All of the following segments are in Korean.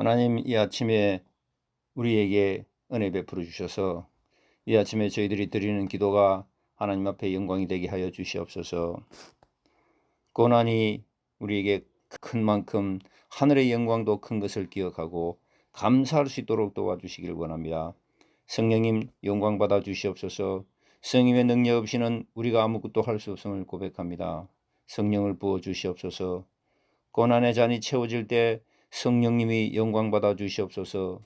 하나님 이 아침에 우리에게 은혜 베풀어 주셔서 이 아침에 저희들이 드리는 기도가 하나님 앞에 영광이 되게 하여 주시옵소서. 고난이 우리에게 큰 만큼 하늘의 영광도 큰 것을 기억하고 감사할 수 있도록 도와주시길 원합니다. 성령님 영광 받아 주시옵소서. 성령의 능력 없이는 우리가 아무것도 할 수 없음을 고백합니다. 성령을 부어 주시옵소서. 고난의 잔이 채워질 때 성령님이 영광 받아 주시옵소서.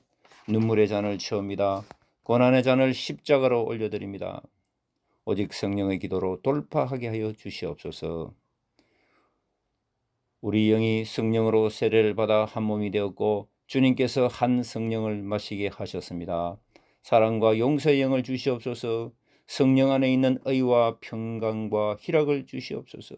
눈물의 잔을 채웁니다. 고난의 잔을 십자가로 올려드립니다. 오직 성령의 기도로 돌파하게 하여 주시옵소서. 우리 영이 성령으로 세례를 받아 한 몸이 되었고 주님께서 한 성령을 마시게 하셨습니다. 사랑과 용서의 영을 주시옵소서. 성령 안에 있는 의와 평강과 희락을 주시옵소서.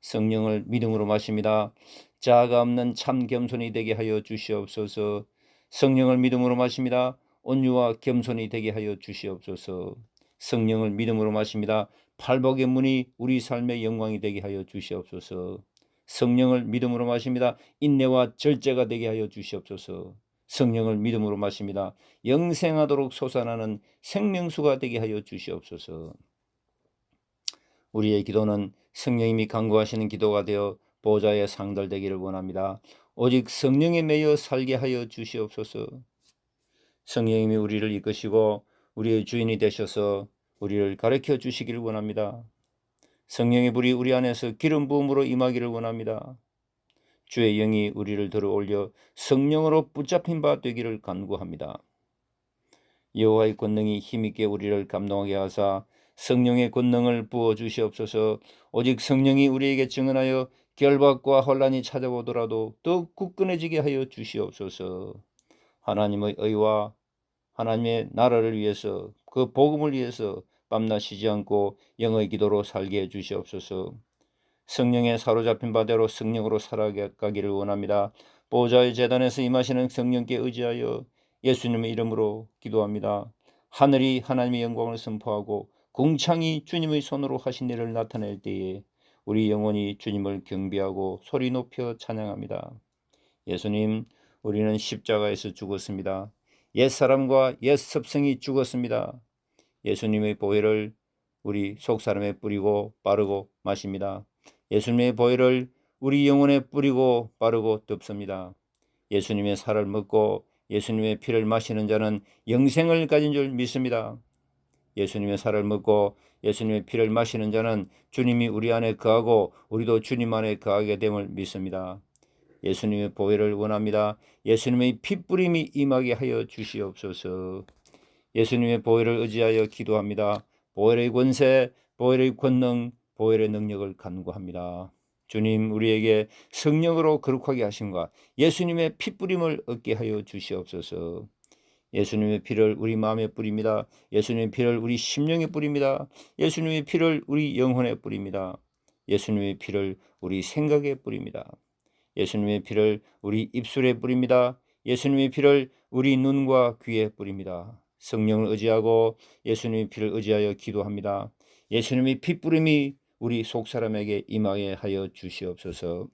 성령을 믿음으로 마십니다. 자아가 없는 참 겸손이 되게 하여 주시옵소서. 성령을 믿음으로 마십니다. 온유와 겸손이 되게 하여 주시옵소서. 성령을 믿음으로 마십니다. 팔복의 문이 우리 삶의 영광이 되게 하여 주시옵소서. 성령을 믿음으로 마십니다. 인내와 절제가 되게 하여 주시옵소서. 성령을 믿음으로 마십니다. 영생하도록 솟아나는 생명수가 되게 하여 주시옵소서. 우리의 기도는 성령님이 간구하시는 기도가 되어 보좌에 상달되기를 원합니다. 오직 성령에 매여 살게 하여 주시옵소서. 성령님이 우리를 이끄시고 우리의 주인이 되셔서 우리를 가르쳐 주시기를 원합니다. 성령의 불이 우리 안에서 기름 부음으로 임하기를 원합니다. 주의 영이 우리를 들어 올려 성령으로 붙잡힌 바 되기를 간구합니다. 여호와의 권능이 힘있게 우리를 감동하게 하사 성령의 권능을 부어 주시옵소서. 오직 성령이 우리에게 증언하여 결박과 혼란이 찾아오더라도 더욱 굳건해지게 하여 주시옵소서. 하나님의 의와 하나님의 나라를 위해서 그 복음을 위해서 밤낮 쉬지 않고 영의 기도로 살게 해 주시옵소서. 성령에 사로잡힌 바대로 성령으로 살아가기를 원합니다. 보좌의 재단에서 임하시는 성령께 의지하여 예수님의 이름으로 기도합니다. 하늘이 하나님의 영광을 선포하고 궁창이 주님의 손으로 하신 일을 나타낼 때에 우리 영혼이 주님을 경배하고 소리 높여 찬양합니다. 예수님, 우리는 십자가에서 죽었습니다. 옛 사람과 옛 습성이 죽었습니다. 예수님의 보혈을 우리 속사람에 뿌리고 바르고 마십니다. 예수님의 보혈을 우리 영혼에 뿌리고 바르고 덮습니다. 예수님의 살을 먹고 예수님의 피를 마시는 자는 영생을 가진 줄 믿습니다. 예수님의 살을 먹고 예수님의 피를 마시는 자는 주님이 우리 안에 거하고 우리도 주님 안에 거하게 됨을 믿습니다. 예수님의 보혈을 원합니다. 예수님의 피뿌림이 임하게 하여 주시옵소서. 예수님의 보혈을 의지하여 기도합니다. 보혈의 권세, 보혈의 권능, 보혈의 능력을 간구합니다. 주님 우리에게 성령으로 거룩하게 하심과 예수님의 피뿌림을 얻게 하여 주시옵소서. 예수님의 피를 우리 마음에 뿌립니다. 예수님의 피를 우리 심령에 뿌립니다. 예수님의 피를 우리 영혼에 뿌립니다. 예수님의 피를 우리 생각에 뿌립니다. 예수님의 피를 우리 입술에 뿌립니다. 예수님의 피를 우리 눈과 귀에 뿌립니다. 성령을 의지하고 예수님의 피를 의지하여 기도합니다. 예수님의 피뿌림이 우리 속사람에게 임하게 하여 주시옵소서.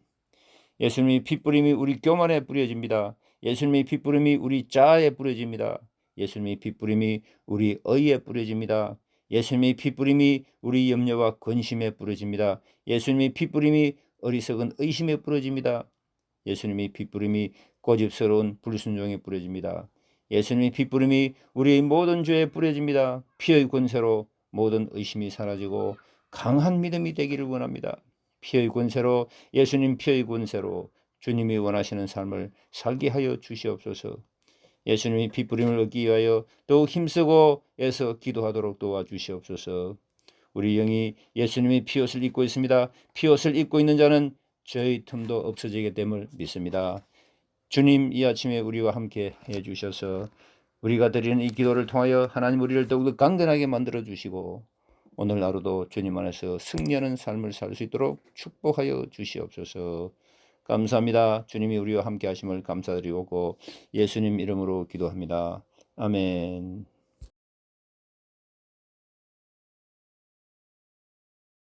예수님의 피뿌림이 우리 교만에 뿌려집니다. 예수님의 피뿌림이 우리 자아에 뿌려집니다. 예수님의 피뿌림이 우리 의에 뿌려집니다. 예수님의 피뿌림이 우리 염려와 근심에 뿌려집니다. 예수님의 피뿌림이 어리석은 의심에 뿌려집니다. 예수님의 피뿌림이 고집스러운 불순종에 뿌려집니다. 예수님의 피뿌림이 우리의 모든 죄에 뿌려집니다. 피의 권세로 모든 의심이 사라지고 강한 믿음이 되기를 원합니다. 피의 권세로 예수님 피의 권세로 주님이 원하시는 삶을 살게 하여 주시옵소서. 예수님이 피뿌림을 얻기 위하여 더욱 힘쓰고 애써 기도하도록 도와주시옵소서. 우리 영이 예수님의 피옷을 입고 있습니다. 피옷을 입고 있는 자는 저희 틈도 없어지게 됨을 믿습니다. 주님 이 아침에 우리와 함께 해 주셔서 우리가 드리는 이 기도를 통하여 하나님 우리를 더욱더 강건하게 만들어 주시고 오늘 하루도 주님 안에서 승리하는 삶을 살 수 있도록 축복하여 주시옵소서. 감사합니다. 주님이 우리와 함께 하심을 감사드리고 예수님 이름으로 기도합니다. 아멘.